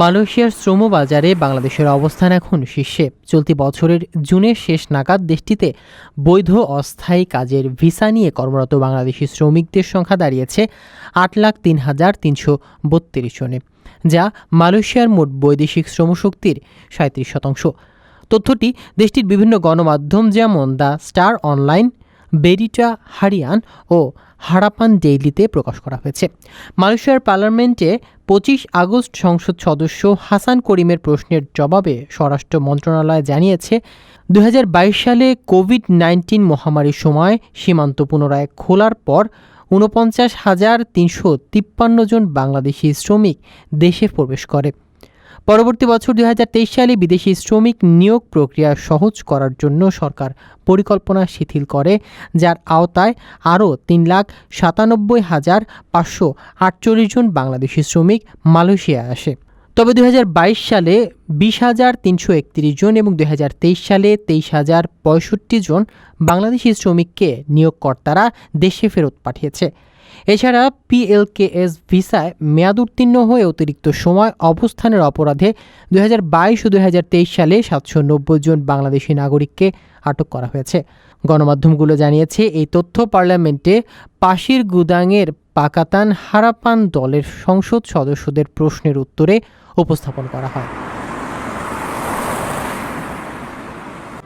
মালয়েশিয়ার শ্রম বাজারে বাংলাদেশের অবস্থান এখন শীর্ষে। চলতি বছরের জুনের শেষ নাগাদ দেশটিতে বৈধ অস্থায়ী কাজের ভিসা নিয়ে কর্মরত বাংলাদেশি শ্রমিকদের সংখ্যা দাঁড়িয়েছে আট লাখ তিন হাজার তিনশো বত্রিশ জনে, যা মালয়েশিয়ার মোট বৈদেশিক শ্রমশক্তির সাঁত্রিশ শতাংশ। তথ্যটি দেশটির বিভিন্ন গণমাধ্যম যেমন The Star Online, Berita Harian O Harapan ডেইলিতে প্রকাশ করা হয়েছে। মালয়েশিয়ার পার্লামেন্টে পঁচিশ আগস্ট সংসদ সদস্য হাসান করিমের প্রশ্নের জবাবে স্বরাষ্ট্র মন্ত্রণালয় জানিয়েছে দু হাজার বাইশ সালে কোভিড নাইন্টিন মহামারীর সময় সীমান্ত পুনরায় খোলার পর ঊনপঞ্চাশ হাজার তিনশো তিপ্পান্ন জন বাংলাদেশি শ্রমিক দেশে প্রবেশ করে। পরবর্তী বছর দুই হাজার তেইশ সালে বিদেশি শ্রমিক নিয়োগ প্রক্রিয়া সহজ করার জন্য সরকার পরিকল্পনা শিথিল করে, যার আওতায় আরও তিন লাখ সাতানব্বই হাজার পাঁচশো আটচল্লিশ জন বাংলাদেশি শ্রমিক মালয়েশিয়ায় আসে। তবে দুই হাজার বাইশ সালে বিশ হাজার তিনশো একত্রিশ জন এবং দু হাজার তেইশ সালে তেইশ হাজার পঁয়ষট্টি জন বাংলাদেশি শ্রমিককে নিয়োগকর্তারা দেশে ফেরত পাঠিয়েছে। এছাড়া পিএলকেএস ভিসায় মেয়াদ উত্তীর্ণ হয়ে অতিরিক্ত সময় অবস্থানের অপরাধে দুই ও দুই হাজার তেইশ সালে সাতশো নব্বই জন বাংলাদেশি নাগরিককে আটক করা হয়েছে। গণমাধ্যমগুলো জানিয়েছে, এই তথ্য পার্লামেন্টে পাশির গুদাংয়ের পাকাতান হারাপান দলের সংসদ সদস্যদের প্রশ্নের উত্তরে উপস্থাপন করা হয়।